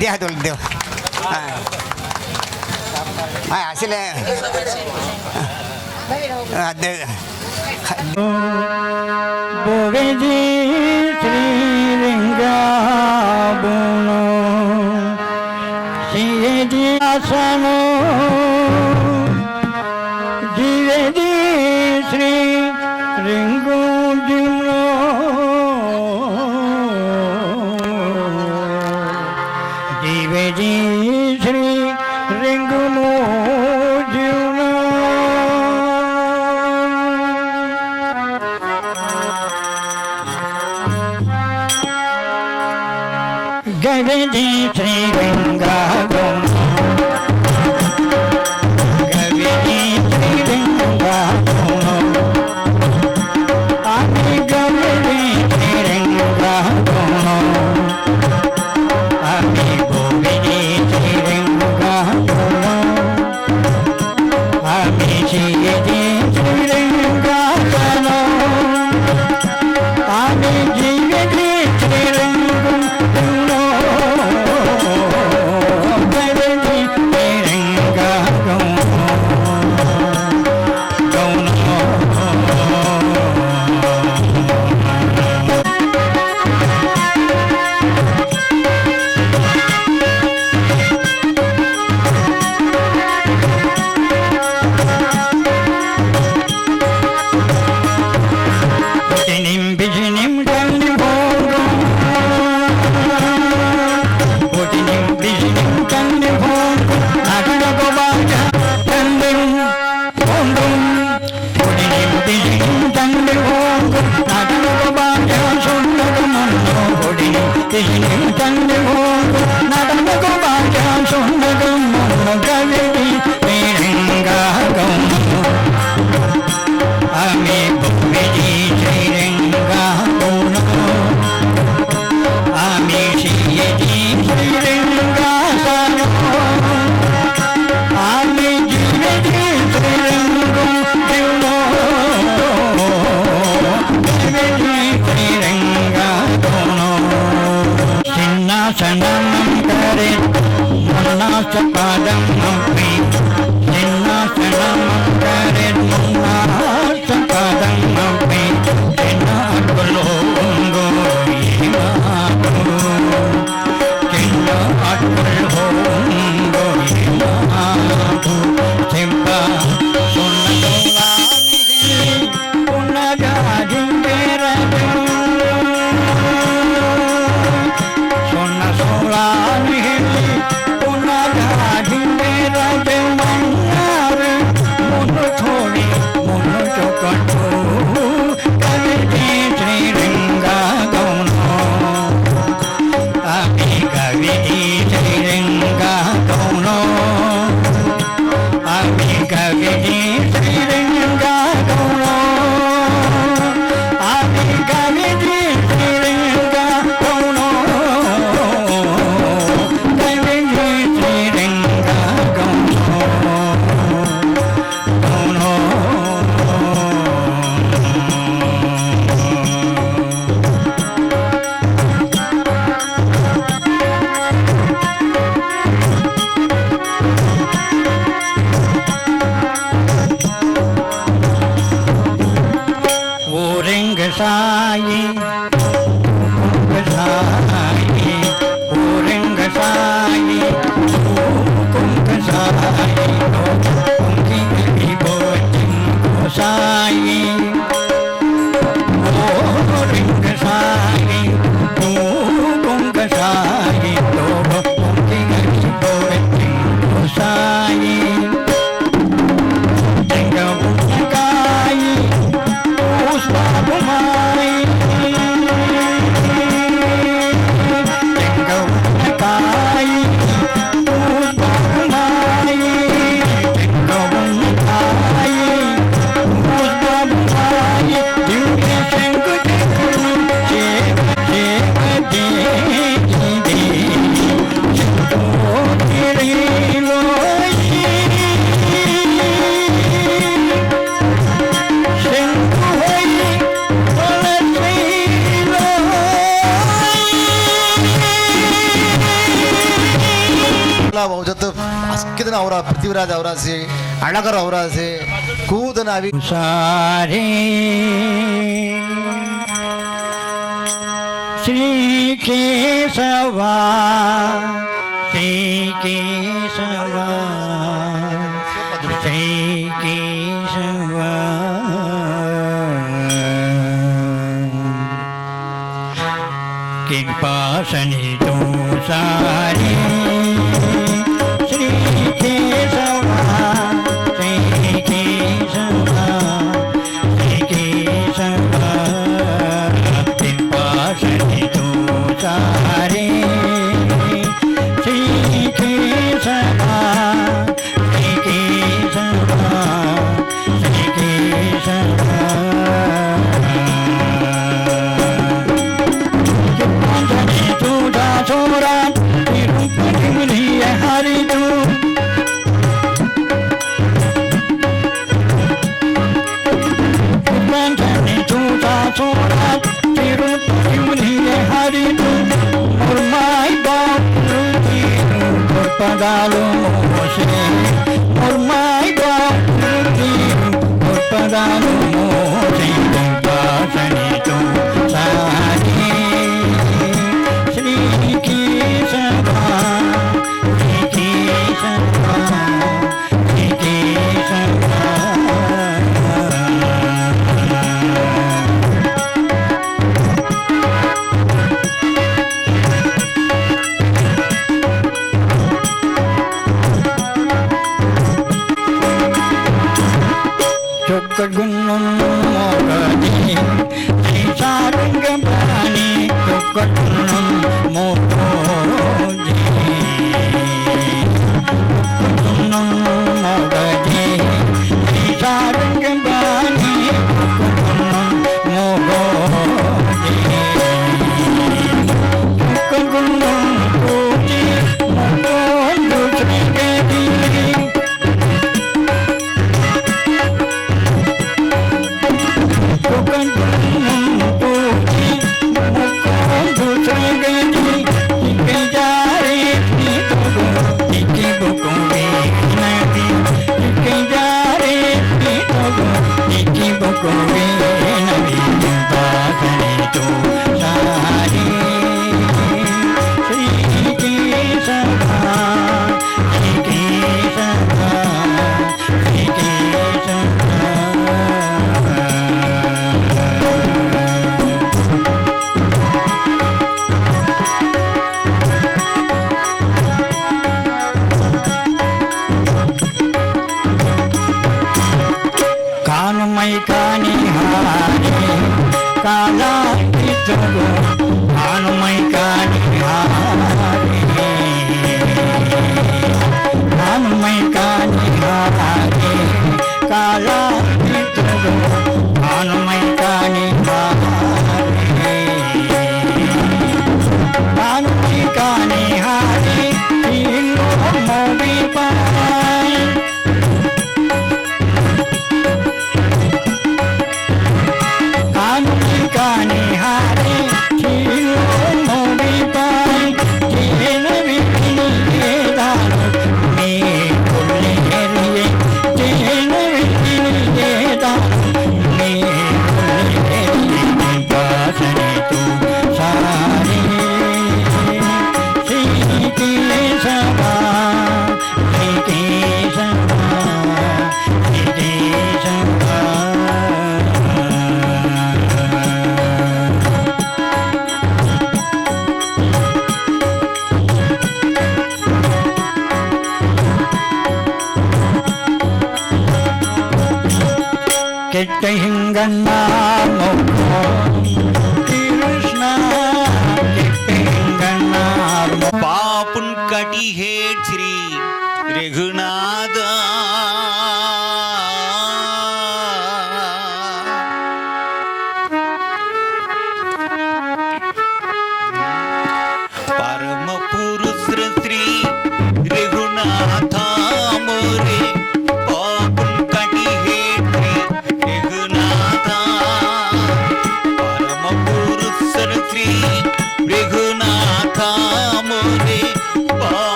ದೇಹ ತೊಳೆದೇವು ಹಾಂ ಹಾಂ ಅಸಲೇ ಅದೇ ಮಂಜುನಾಥ ಅವರಾಸಿ ಅಣಗರ ಅವರಾಸಿ ಕೂದನ ಅಭಿಷಾರಿ ಶ್ರೀ ಕೇಶವ ಶ್ರೀ ಕೇಶವ ಶ್ರೀ ಕೇಶವ ಕಿಂಪಾಸನಿ ತುಂಬ ஒருபதாலும் ஒருமாய் ஒருபதாலும்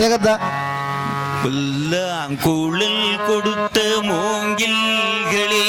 അഭിഷേകത്താ കൊടുത്ത മൂങ്കിൽകളേ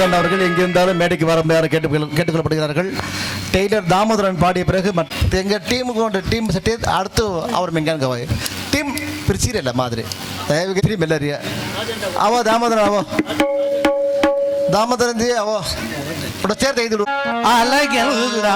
மகன் அவர்கள் எங்கிருந்தாலும் மேடைக்கு வர முடியாது கேட்டு கேட்டுக்கொள்ளப்படுகிறார்கள். டெய்லர் தாமோதரன் பாடிய பிறகு எங்கள் டீமுக்கு ஒன்று டீம் செட்டி அடுத்து அவர் மெங்காங்க டீம் பிரிச்சிரல மாதிரி. ದಯವಿಗಿರಿ ಮೆಲ್ಲರಿಯ ಅವ ದಾಮೋದರ ಅವ ದಾಮೋದರಂದಿ ಅವ ಸೇರ್ತಾ ಇದ್ರು ಅಲಗೆಲ್ಲ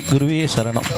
குருவே சரணம்.